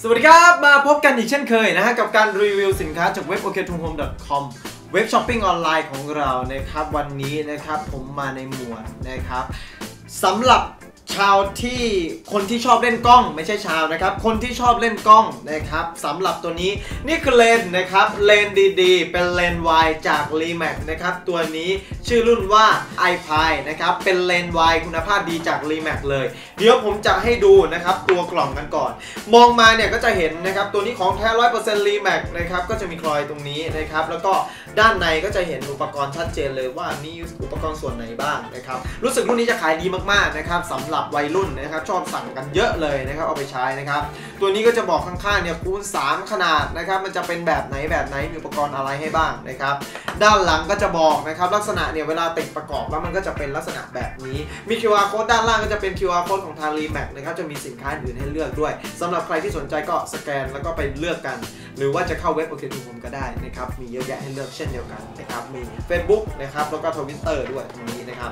สวัสดีครับ มาพบกันอีกเช่นเคยนะฮะ กับการรีวิวสินค้าจากเว็บ o k t o h o m e c o m เว็บช้อปปิ้งออนไลน์ของเรานะครับ วันนี้นะครับผมมาในหมวดนะครับสำหรับ ชาวที่คนที่ชอบเล่นกล้องไม่ใช่ชาวนะครับ คนที่ชอบเล่นกล้องนะครับสำหรับตัวนี้นี่คือเลนนะครับเลนดีๆ เป็นเลนวายจาก r e m a x นะครับตัวนี้ชื่อรุ่นว่า i p i นะครับเป็นเลนวายคุณภาพดีจาก r e m a x เลย เดี๋ยวผมจะให้ดูนะครับตัวกล่องกันก่อน มองมาเนี่ยก็จะเห็นนะครับตัวนี้ของแท้ร้อยเปอร์เซ็นต์รีแมกนะครับก็จะมีคลอยตรงนี้นะครับแล้วก็ด้านในก็จะเห็นอุปกรณ์ชัดเจนเลยว่ามีอุปกรณ์ส่วนไหนบ้างนะครับรู้สึกรุ่นนี้จะขายดีมากๆนะครับสำหรับวัยรุ่นนะครับชอบสั่งกันเยอะเลยนะครับเอาไปใช้นะครับ ตัวนี้ก็จะบอกข้างๆเนี่ยคูณ 3 ขนาดนะครับมันจะเป็นแบบไหนแบบไหนมีอุปกรณ์อะไรให้บ้างนะครับ ด้านหลังก็จะบอกนะครับลักษณะเนี่ยเวลาติดประกอบแล้วมันก็จะเป็นลักษณะแบบนี้มี QR code ด้านล่างก็จะเป็น QR code ของทาง r e m a x นะครับจะมีสินค้าอื่นให้เลือกด้วยสำหรับใครที่สนใจก็สแกนแล้วก็ไปเลือกกัน หรือว่าจะเข้าเว็บโอเคทูผมก็ได้นะครับมีเยอะแยะให้เลือกเช่นเดียวกันนะครับมี Facebook นะครับแล้วก็ทวิตเตอร์ด้วยตรงนี้นะครับ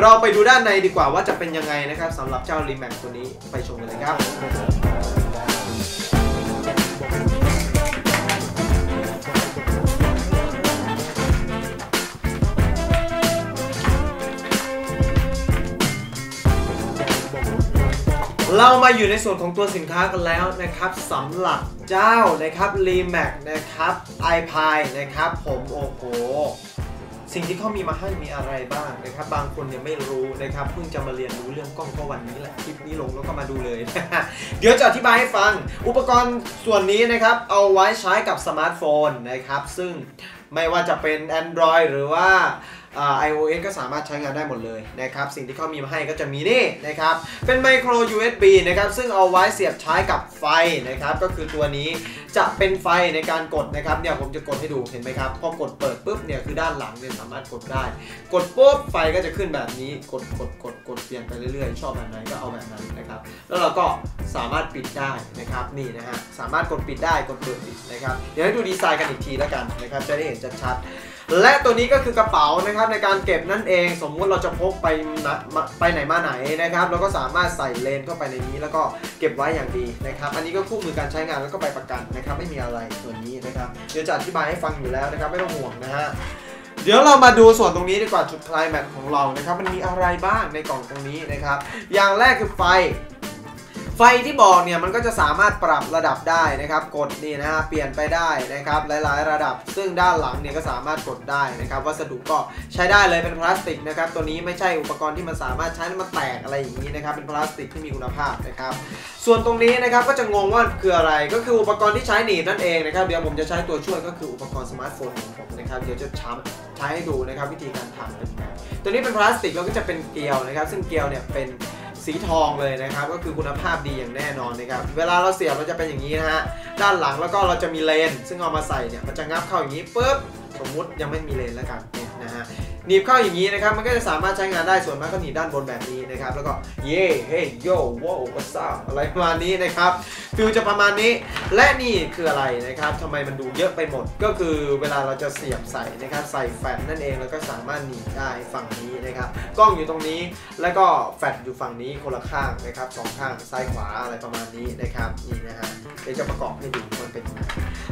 เราไปดูด้านในดีกว่าว่าจะเป็นยังไงนะครับสำหรับเจ้า r e m a x ตัวนี้ไปชมกันเลยครับ เรามาอยู่ในส่วนของตัวสินค้ากันแล้วนะครับสำหรับเจ้านะครับ r e m a x นะครับ i p i นะครับ ผมโอ้โหสิ่งที่เขามีมาให้มีอะไรบ้างนะครับ บางคนเนี่ยไม่รู้นะครับเพิ่งจะมาเรียนรู้เรื่องกล้องก็วันนี้แหละคลิปนี้ลงแล้วก็มาดูเลย เดี๋ยวจะอธิบายให้ฟัง อุปกรณ์ส่วนนี้นะครับ เอาไว้ใช้กับสมาร์ทโฟนนะครับ ซึ่งไม่ว่าจะเป็น Android หรือว่า iOS ก็สามารถใช้งานได้หมดเลยนะครับ สิ่งที่เขามีมาให้ก็จะมีนี่นะครับ เป็นไมโคร USB นะครับ ซึ่งเอาไว้เสียบใช้กับไฟนะครับ ก็คือตัวนี้จะเป็นไฟในการกดนะครับ เนี่ยผมจะกดให้ดูเห็นไหมครับ พอกดเปิดปุ๊บเนี่ยคือด้านหลังเนี่ยสามารถกดได้ กดปุ๊บไฟก็จะขึ้นแบบนี้ กดกดกดกดเปลี่ยนไปเรื่อยๆ ชอบแบบไหนก็เอาแบบนั้นนะครับ แล้วเราก็สามารถปิดได้นะครับนี่นะฮะ สามารถกดปิดได้กดเปิดปิดนะครับ เดี๋ยวให้ดูดีไซน์กันอีกทีแล้วกันนะครับ จะได้เห็นชัดๆ และตัวนี้ก็คือกระเป๋านะครับในการเก็บนั่นเอง สมมุติเราจะพกไปนะไปไหนมาไหนนะครับเราก็สามารถใส่เลนเข้าไปในนี้ แล้วก็เก็บไว้อย่างดีนะครับ อันนี้ก็คู่มือการใช้งานแล้วก็ใบประกันนะครับ ไม่มีอะไรส่วนนี้นะครับเดี๋ยวจะอธิบายให้ฟังอยู่แล้วนะครับ ไม่ต้องห่วงนะฮะเดี๋ยวเรามาดูส่วนตรงนี้ดีกว่าจุดคลายแม็กซ์ของเรานะครับมันมีอะไรบ้างในกล่องตรงนี้นะครับ อย่างแรกคือไฟ ไฟที่บอกเนี่ยมันก็จะสามารถปรับระดับได้นะครับ กดนี่นะฮะเปลี่ยนไปได้นะครับ หลายๆ ระดับ ซึ่งด้านหลังเนี่ยก็สามารถกดได้นะครับ วัสดุก็ใช้ได้เลยเป็นพลาสติกนะครับ ตัวนี้ไม่ใช่อุปกรณ์ที่มันสามารถใช้แล้วมันแตกอะไรอย่างนี้นะครับ เป็นพลาสติกที่มีคุณภาพนะครับ ส่วนตรงนี้นะครับก็จะงงว่าคืออะไร ก็คืออุปกรณ์ที่ใช้หนีบนั่นเองนะครับ เดี๋ยวผมจะใช้ตัวช่วยก็คืออุปกรณ์สมาร์ทโฟนของผมนะครับ เดี๋ยวจะช้ำใช้ให้ดูนะครับวิธีการทำเป็นยังไง ตัวนี้เป็นพลาสติกแล้วก็จะเป็นเกลียวนะครับ ซึ่งเกลียวเนี่ยเป็น สีทองเลยนะครับ ก็คือคุณภาพดีอย่างแน่นอนนะครับ เวลาเราเสียบเราจะเป็นอย่างนี้นะฮะ ด้านหลังแล้วก็เราจะมีเลน ซึ่งเอามาใส่เนี่ยมันจะงับเข้าอย่างนี้ปุ๊บ สมมุติยังไม่มีเลนแล้วกันเนี่ยนะฮะหนีบเข้าอย่างนี้นะครับ มันก็จะสามารถใช้งานได้ส่วนมากก็หนีบด้านบนแบบนี้นะครับ แล้วก็เย่เฮ้ยโย่ว้าวกระซ่าอะไรประมาณนี้นะครับ ฟิลจะประมาณนี้ และนี่คืออะไรนะครับทำไมมันดูเยอะไปหมด ก็คือเวลาเราจะเสียบใส่นะครับใส่แฟลชนั่นเองแล้วก็สามารถหนีบได้ฝั่งนี้นะครับกล้องอยู่ตรงนี้แล้วก็แฟลชอยู่ฝั่งนี้คนละข้างนะครับสองข้างซ้ายขวาอะไรประมาณนี้นะครับนี่นะฮะเดี๋ยวจะประกอบให้ดูมันเป็นยังไง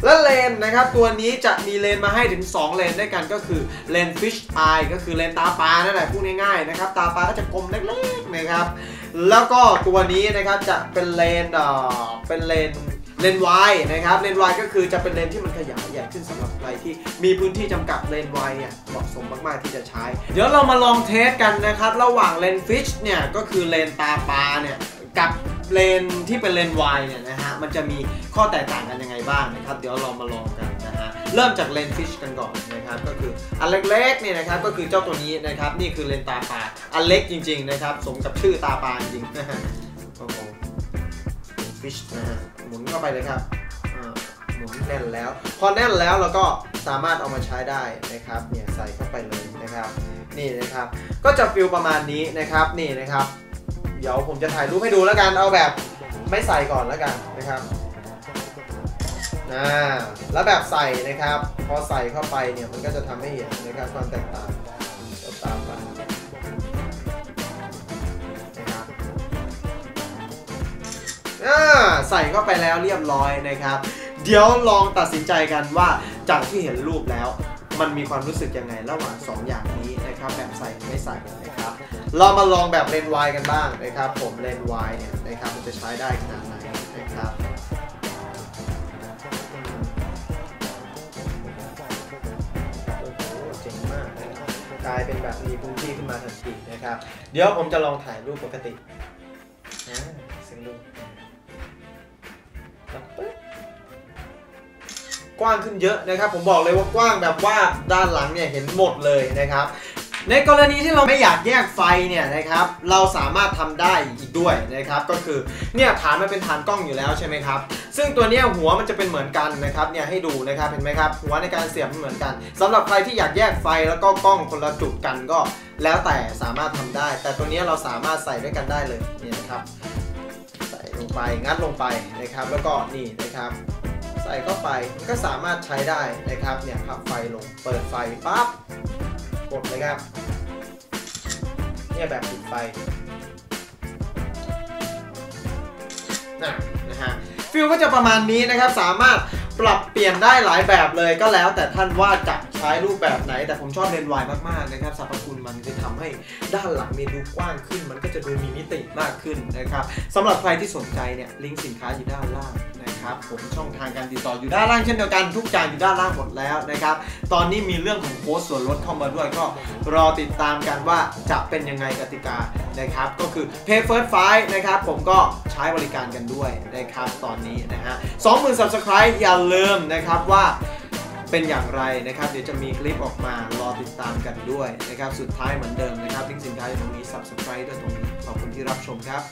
และเลนนะครับตัวนี้จะมีเลนมาให้ถึง 2 เลนด้วยกันก็คือเลนส์ fish eye ก็คือเลนตาปลานั่นแหละพูดง่ายๆนะครับตาปลาก็จะกลมเล็กๆนะครับแล้วก็ตัวนี้นะครับจะเป็นเลนส์เป็นเลนเลนวายนะครับเลนวายก็คือจะเป็นเลนที่มันขยายใหญ่ขึ้นสำหรับใครที่มีพื้นที่จำกัดเลนวายเนี่ยเหมาะสมมากๆที่จะใช้ เดี๋ยวเรามาลองเทสกันนะครับ ระหว่างเลนส์ fish เนี่ยก็คือเลนตาปลาเนี่ยกับเลนที่เป็นเลนวายเนี่ยนะฮะมันจะมีข้อแตกต่างกันยังไงบ้างนะครับ เดี๋ยวเรามาลองกันนะฮะเริ่มจากเลนส์ fish กันก่อนนะครับก็คืออันเล็กๆเนี่ยนะครับก็คือเจ้าตัวนี้นะครับนี่คือเลนตาปลาอันเล็กจริง ๆนะครับ สมกับชื่อตาปลาจริง ฟิชนะฮะหมุนเข้าไปเลยครับหมุนแน่นแล้ว พอแน่นแล้วเราก็สามารถเอามาใช้ได้นะครับเนี่ยใส่เข้าไปเลยนะครับ นี่นะครับ ก็จะฟิลประมาณนี้นะครับนี่นะครับ เดี๋ยวผมจะถ่ายรูปให้ดูแล้วกันเอาแบบไม่ใส่ก่อนแล้วกันนะครับอ่าแล้วแบบใส่นะครับ พอใส่เข้าไปเนี่ยมันก็จะทำให้เห็นนะครับความแตกต่าง อ่าใส่เข้าไปแล้วเรียบร้อยนะครับ เดี๋ยวลองตัดสินใจกันว่าจากที่เห็นรูปแล้ว มันมีความรู้สึกยังไงระหว่าง 2 อย่างนี้นะครับแบบใส่ไม่ใส่นะครับ เรามาลองแบบเลนวายกันบ้างนะครับ ผมเลนวายเนี่ยนะครับมันจะใช้ได้ขนาดไหนนะครับโอ้โหเจ๋งมากลายเป็นแบบมีพื้นที่ขึ้นมาทันทีนะครับ เดี๋ยวผมจะลองถ่ายรูปปกติอ่าเสียงรู ปแล้วปึ๊บกว้างขึ้นเยอะนะครับ ผมบอกเลยว่ากว้างแบบว่าด้านหลังเนี่ยเห็นหมดเลยนะครับ ในกรณีที่เราไม่อยากแยกไฟเนี่ยนะครับ เราสามารถทำได้อีกด้วยนะครับ ก็คือเนี่ยฐานมันเป็นฐานกล้องอยู่แล้วใช่ไหมครับ ซึ่งตัวเนี้ยหัวมันจะเป็นเหมือนกันนะครับเนี่ยให้ดูนะครับเห็นไหมครับหัวในการเสียบมันเหมือนกันสำหรับใครที่อยากแยกไฟแล้วก็กล้องคนละจุดกันก็ แล้วแต่สามารถทำได้ แต่ตัวเนี้ยเราสามารถใส่ด้วยกันได้เลยนี่นะครับ ลงไปงัดลงไปนะครับ แล้วก็นี่นะครับ ใส่เข้าไปมันก็สามารถใช้ได้นะครับเนี่ยพับไฟลงเปิดไฟปั๊บกดเลยครับเนี่ยแบบปิดไฟนะนะฮะฟิลก็จะประมาณนี้นะครับสามารถ ปรับเปลี่ยนได้หลายแบบเลยก็แล้วแต่ท่านว่าจะใช้รูปแบบไหน แต่ผมชอบเลนส์วายมากๆนะครับสรรพคุณมันจะทำให้ด้านหลังเนี่ยดูกว้างขึ้น มันก็จะดูมีมิติมากขึ้นนะครับสำหรับใครที่สนใจเนี่ยลิงก์สินค้าอยู่ด้านล่างนะครับผมช่องทางการติดต่ออยู่ด้านล่างเช่นเดียวกันทุกอย่างอยู่ด้านล่างหมดแล้วนะครับตอนนี้มีเรื่องของโค้ดส่วนลดเข้ามาด้วยก็รอติดตามกันว่าจะเป็นยังไงกติกานะครับก็คือ Pay First Five นะครับผมก็ใช้บริการกันด้วยนะครับตอนนี้นะฮะ20,000 Subscribe อย่าลืมนะครับว่าเป็นอย่างไรนะครับ เดี๋ยวจะมีคลิปออกมารอติดตามกันด้วยนะครับ สุดท้ายเหมือนเดิมนะครับทิ้งสินค้าอยู่ตรงนี้ Subscribe ด้วยตรงนี้ ขอบคุณที่รับชมครับ